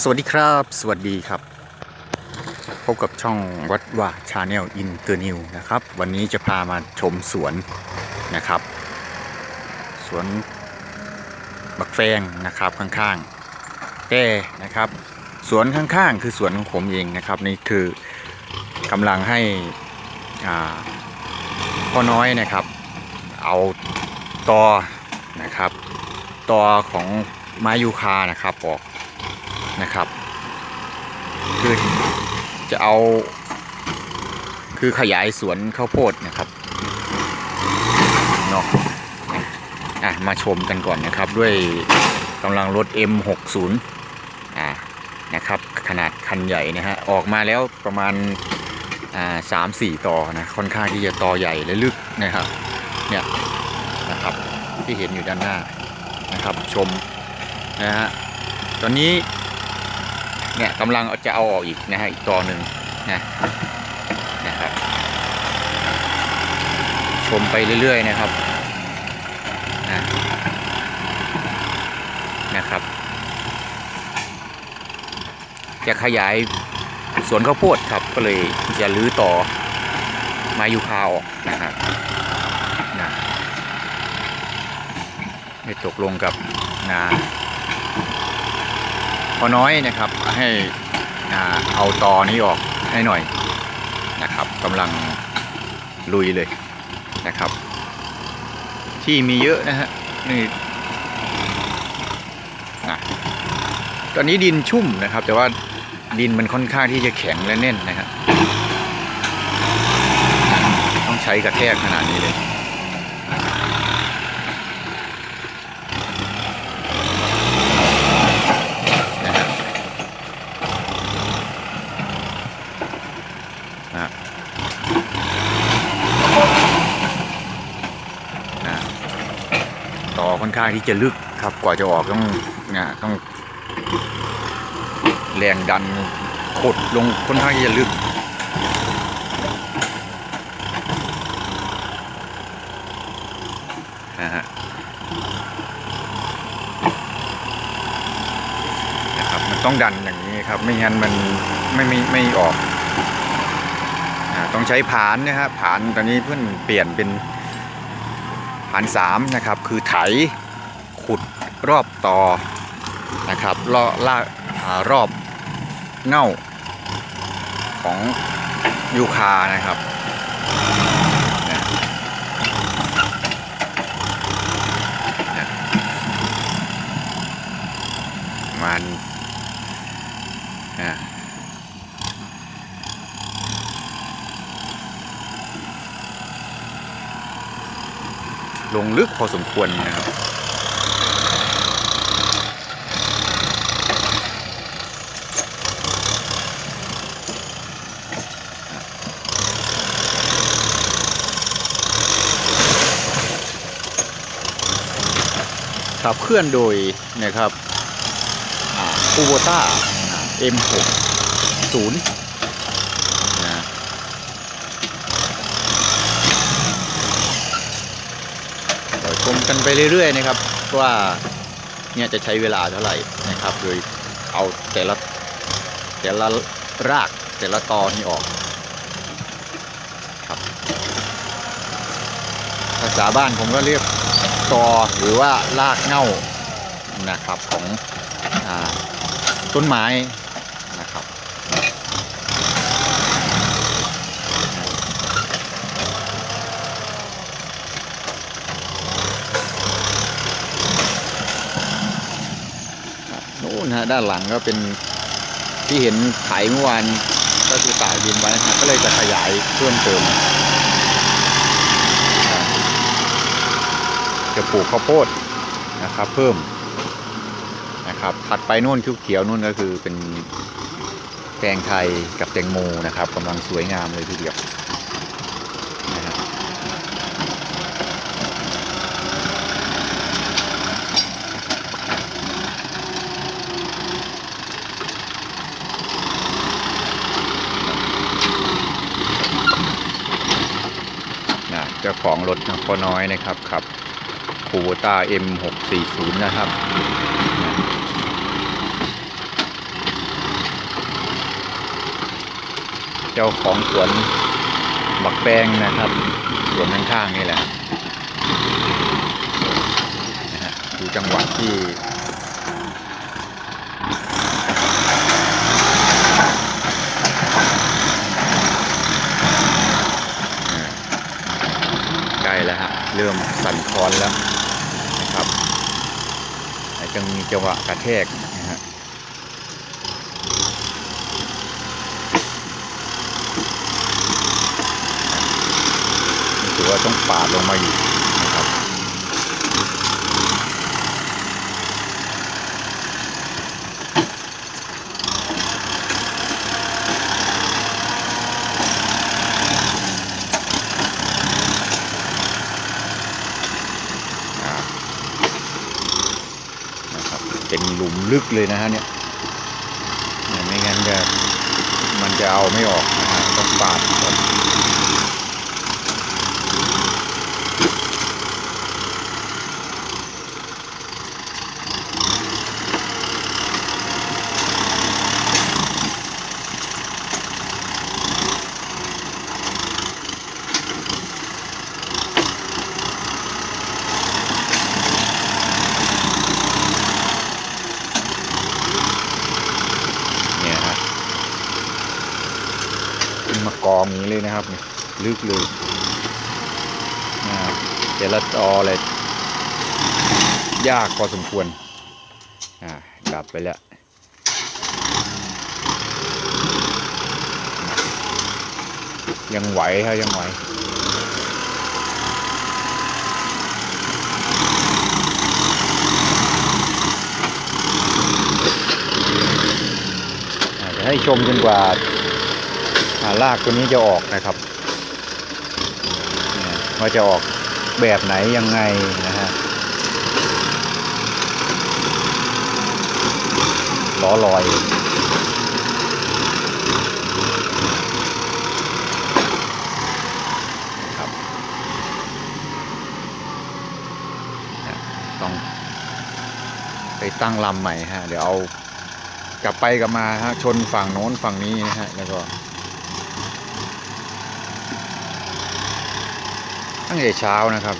สวัสดีครับ สวัสดีครับ พบกับช่องวัดว่าชาแนลอินเตอร์นิวนะครับ วันนี้จะพามาชมสวนนะครับ สวนบักแฟงนะครับข้างๆแต่นะครับ สวนข้างๆ คือสวนของผมเองนะครับ นี่คือกำลังให้พ่อน้อยนะครับ เอาตอนะครับตอของไม้ยูคานะครับออก นะครับ คือจะเอา คือขยายสวนข้าวโพดนะครับเนาะอะมาชมกันก่อนนะครับ ด้วยกำลังรถ M60 อ่านะครับ ขนาดคันใหญ่นะฮะออกมาแล้วประมาณอ่าสามสี่ต่อนะค่อนข้างที่จะต่อใหญ่และลึกนะครับเนี่ยนะครับที่เห็นอยู่ด้านหน้านะครับชมนะฮะตอนนี้ เนี่ยกำลังจะเอาออกอีกนะฮะอีกตัวหนึ่งนะนะครับ ชมไปเรื่อยๆนะครับนะนะครับ จะขยายสวนข้าวโพดครับก็เลยจะรื้อต่อมายูคาออกนะครับนะได้ตกลงกับนา อน้อยนะครับ ให้เอาตอนี้ออกให้หน่อยนะครับกำลังลุยเลยนะครับ ที่มีเยอะนะฮะนี่นะตอนนี้ดินชุ่มนะครับ แต่ว่าดินมันค่อนข้างที่จะแข็งและแน่นนะฮะต้องใช้กระแทกขนาดนี้เลย นะฮะนะนะต่อ ค่อนข้างที่จะลึกครับ กว่าจะออกต้องนะต้องแรงดันกดลงค่อนข้างที่จะลึกนะฮะนะครับมันต้องดันอย่างนี้ครับ ไม่งั้นมันไม่ไม่ไม่ออก ต้องใช้ผานนะครับผานตอนนี้เพื่อนเปลี่ยนเป็น ผานสามนะครับคือไถขุดรอบต่อนะครับรอลากอ่ารอบเง่าของยูคานะครับนะนะมัน ลงลึกพอสมควรนะครับขับเคลื่อนโดยนะครับอูโบต้า M6 0 ชมกันไปเรื่อยๆนะครับว่าเนี่ยจะใช้เวลาเท่าไหร่นะครับโดยเอาแต่ละแต่ละรากแต่ละตอนี้ออกครับภาษาบ้านผมก็เรียกตอหรือว่ารากเง่านะครับของอต้นไม้นะครับ นู่นฮะด้านหลังก็เป็นที่เห็นไถเมื่อวานก็คือตากดินไว้นะครับก็เลยจะขยายเพิ่มเติมจะปลูกข้าวโพดนะครับ เพิ่มนะครับ ถัดไปนู่นเขียวๆนู่นก็คือเป็นแตงไทยกับแตงโมนะครับกำลังสวยงามเลยทีเดียว ของรถนะพ่อน้อยนะครับขับคูโบต้า M640 นะครับ เจ้าของสวนบักแป้งนะครับสวนข้างๆนี่แหละดูจังหวัดที่ คลอนแล้วนะครับแต่จะมีจังหวะกระแทกนะฮะถือว่าต้องปาดลงมาอยู่นะครับ อ่านะครับเป็นห ลุมลึกเลยนะฮะเนี่ยไม่งั้นจะมันจะเอาไม่ออกนะฮะต้องปาดก่อนเนี่ยฮะขึ้นมากองอย่าง นะครับลึกเลยนะครับแต่ละตอเลยยากพอสมควรอ่าดับไปแล้วยังไหวครับยังไหวจะให้ชมจนกว่า รากตัวนี้จะออกนะครับว่าจะออกแบบไหนยังไงนะฮะล้อลอยครับต้องไปตั้งลำใหม่ฮะ เดี๋ยวเอากลับไปกลับมาฮะชนฝั่งโน้นฝั่งนี้นะฮะ แล้วก็ ตั้งแต่เช้านะครับ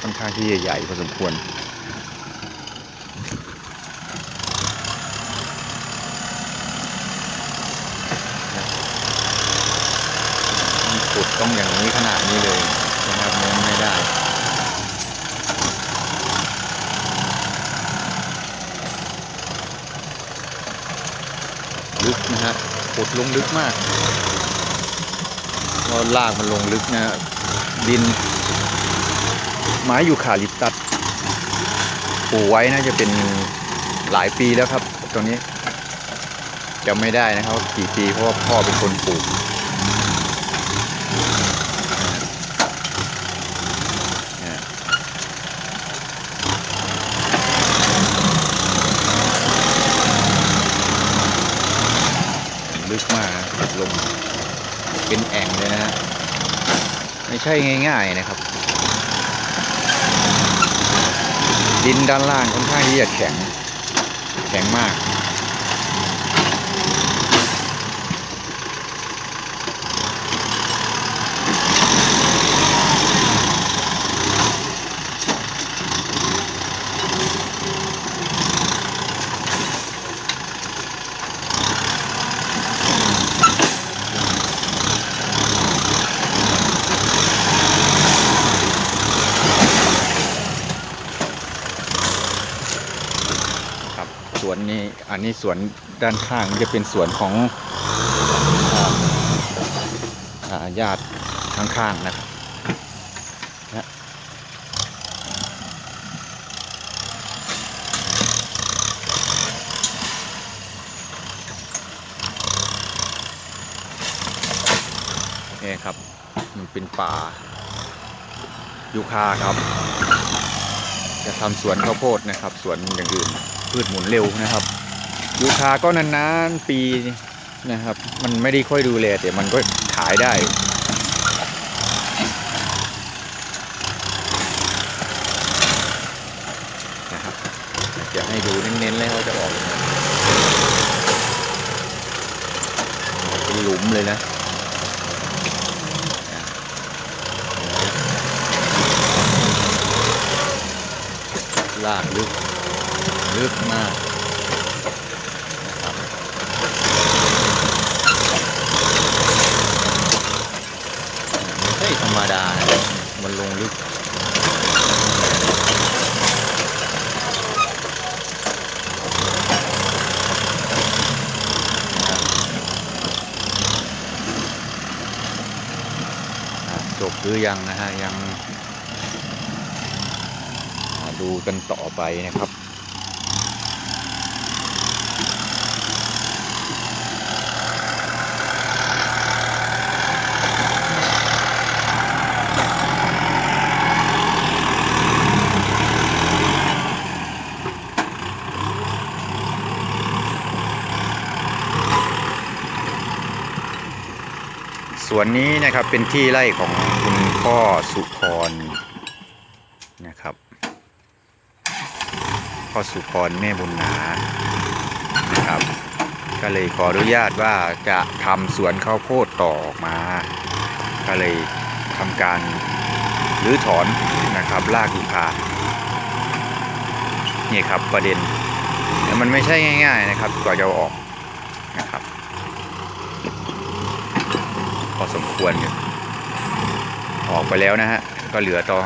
ค่อนข้างที่ใหญ่พอสมควรขุดต้องอย่างนี้ขนาดนี้เลยนะครับโน้นไม่ได้ลึกนะฮะขุดลงลึกมากก็ลากมันลงลึกนะฮะ ดิน ไม้อยู่ขาลิปตัดปลูกไว้น่าจะเป็นหลายปีแล้วครับตรงนี้จะไม่ได้นะครับกี่ปีเพราะว่าพ่อเป็นคนปลูกนะลึกมากนะลงเป็นแอ่งเลยนะฮะ ไม่ใช่ง่ายๆนะครับ ดินด้านล่างค่อนข้างที่จะแข็ง แข็งมาก ครับสวน นี้อันสวนด้านข้างจะเป็นสวนของอาอ่าญาติข้างๆนะครับนะนี่ครับ มันเป็นป่ายูคาครับ จะทำสวนข้าวโพดนะครับ สวนอย่างอื่นพืชหมุนเร็วนะครับ ยูคาก็นานๆปีนะครับ มันไม่ได้ค่อยดูแลแต่มันก็ขายได้นะครับจะให้ดูเน้นๆเลยว่าจะออกเป็นหลุมลุมเลยนะลากลึกลึกมากนะครับไม่ใช่ธรรามันลงลึกจบหรือยังนะฮะ ยัง ดูกันต่อไปนะครับ วนนี้นะครับเป็นที่ไร่ของคุณพ่อสุพรนะครับพ่อสุพรแม่บุญนานะครับ ก็เลยขออนุญาตว่าจะทำสวนข้าวโพดต่อออกมา ก็เลยทำการรื้อถอนนะครับรากยูคานี่ครับประเด็น มันไม่ใช่ง่าย ๆนะครับกว่าจะออกนะครับ อสมควรอยู่ออกไปแล้วนะฮะ ก็เหลือต่อ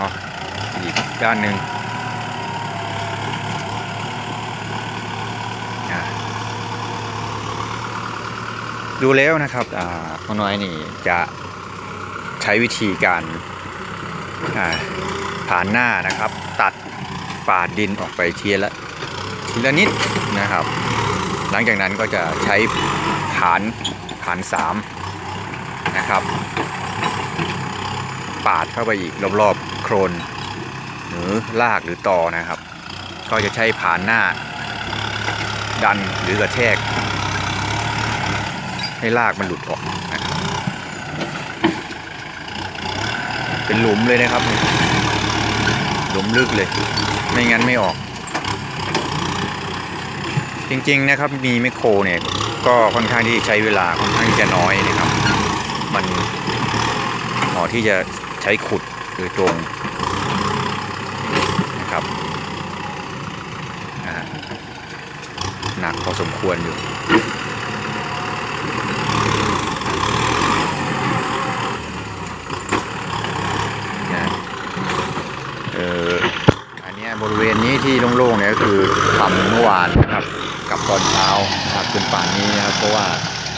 อีกด้านหนึ่งดูแล้วนะครับอ่าพ่อน้อยนี่จะใช้วิธีการผ่านหน้านะครับ ตัดปาดดินออกไปทีละทีละนิดนะครับ หลังจากนั้นก็จะใช้ผานผานสาม นะครับ ปาดเข้าไปอีกรอบๆโครนหรือลากหรือตอนะครับ ก็จะใช้ผ่านหน้า ดันหรือกระแทก ให้ลากมันหลุดออกนะครับเป็นหลุมเลยนะครับ หลุมลึกเลย ไม่งั้นไม่ออก จริงๆนะครับมีไมโครเนี่ยก็ค่อนข้างที่ใช้เวลาค่อนข้างจะน้อยนะครับ มันเหมาะที่จะใช้ขุดโดยตรงนะครับอ่าหนักพอสมควรอยู่นะเอออันนี้บริเวณนี้ที่โล่งๆเนี่ยก็คือทำเมื่อวานนะครับ กับตอนเช้านะครับจนป่านนี้นะครับเพราะว่า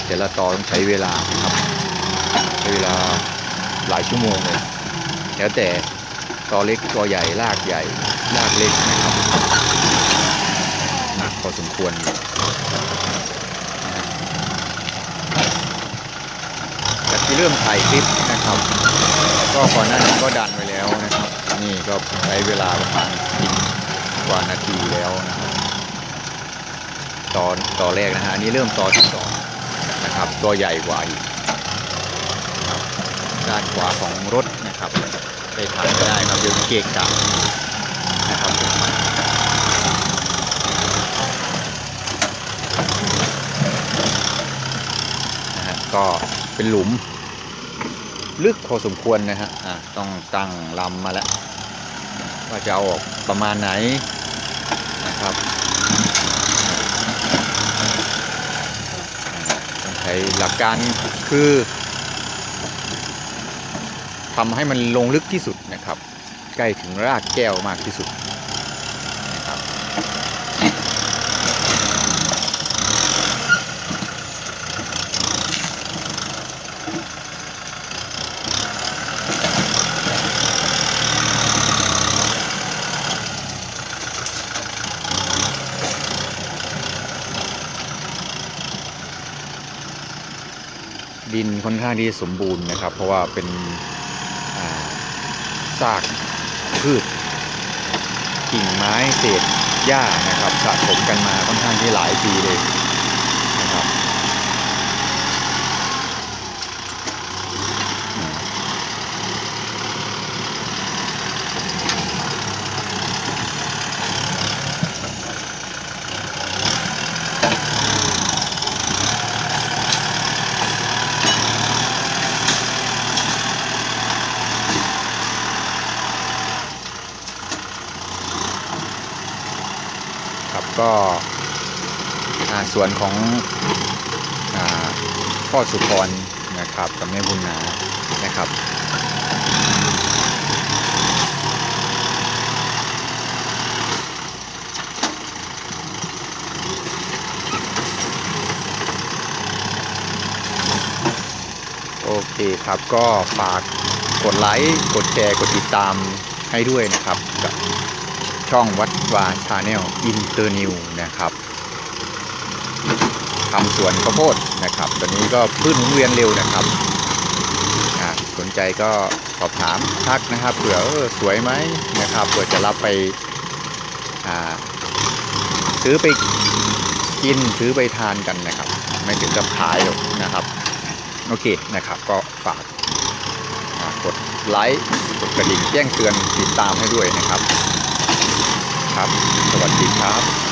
แต่ละตอต้องใช้เวลาครับ เวลาหลายชั่วโมงเลยแล้วแต่ตอเล็กตอใหญ่รากใหญ่รากเล็กนะครับหนักพอสมควรจากที่เริ่มถ่ายคลิปนะครับ ก็ก่อนหน้านี้ก็ดันไปแล้วนะครับ นี่ก็ใช้เวลาประมาณสิบกว่านาทีแล้วนะครับตอนต่อแรกนะฮะอันนี้เริ่มตอที่สองนะครับ ตัวใหญ่กว่าอีก ด้านขวาของรถนะครับได้ถ่ายไม่ได้ครับเดี๋ยวเกะกะนะครับนะฮะก็เป็นหลุม ลึกพอสมควรนะฮะอะต้องตั้งลำมาแล้ว ว่าจะเอาออกประมาณไหนนะครับต้องใช้หลักการคือ ทำให้มันลงลึกที่สุดนะครับ ใกล้ถึงรากแก้วมากที่สุดนะครับดินค่อนข้างที่สมบูรณ์นะครับ เพราะว่าเป็น ซากพืช กิ่งไม้เศษหญ้านะครับสะสมกันมาค่อนข้างที่หลายปีเลย ก็อ่าสวนของอพ่อสุพรนะครับกับแม่บุญนานะครับโอเคครับก็ฝากกดไลค์ กดแชร์ กดติดตามให้ด้วยนะครับกับ ช่องวัดวาชาแนลอินเตอร์นิวนะครับทำสวนข้าวโพดนะครับ ตอนนี้ก็พืชหมุนเวียนเร็วนะครับสนใจก็สอบถามทักนะครับเผื่อออสวยไหมนะครับเผื่อจะรับไปซื้อไปกินซื้อไปทานกันนะครับ ไม่ถึงกับขายหรอกนะครับ โอเคนะครับก็ฝากกดไลค์กดกระดิ่งแจ้งเตือนติดตามให้ด้วยนะครับ ครับ สวัสดีครับ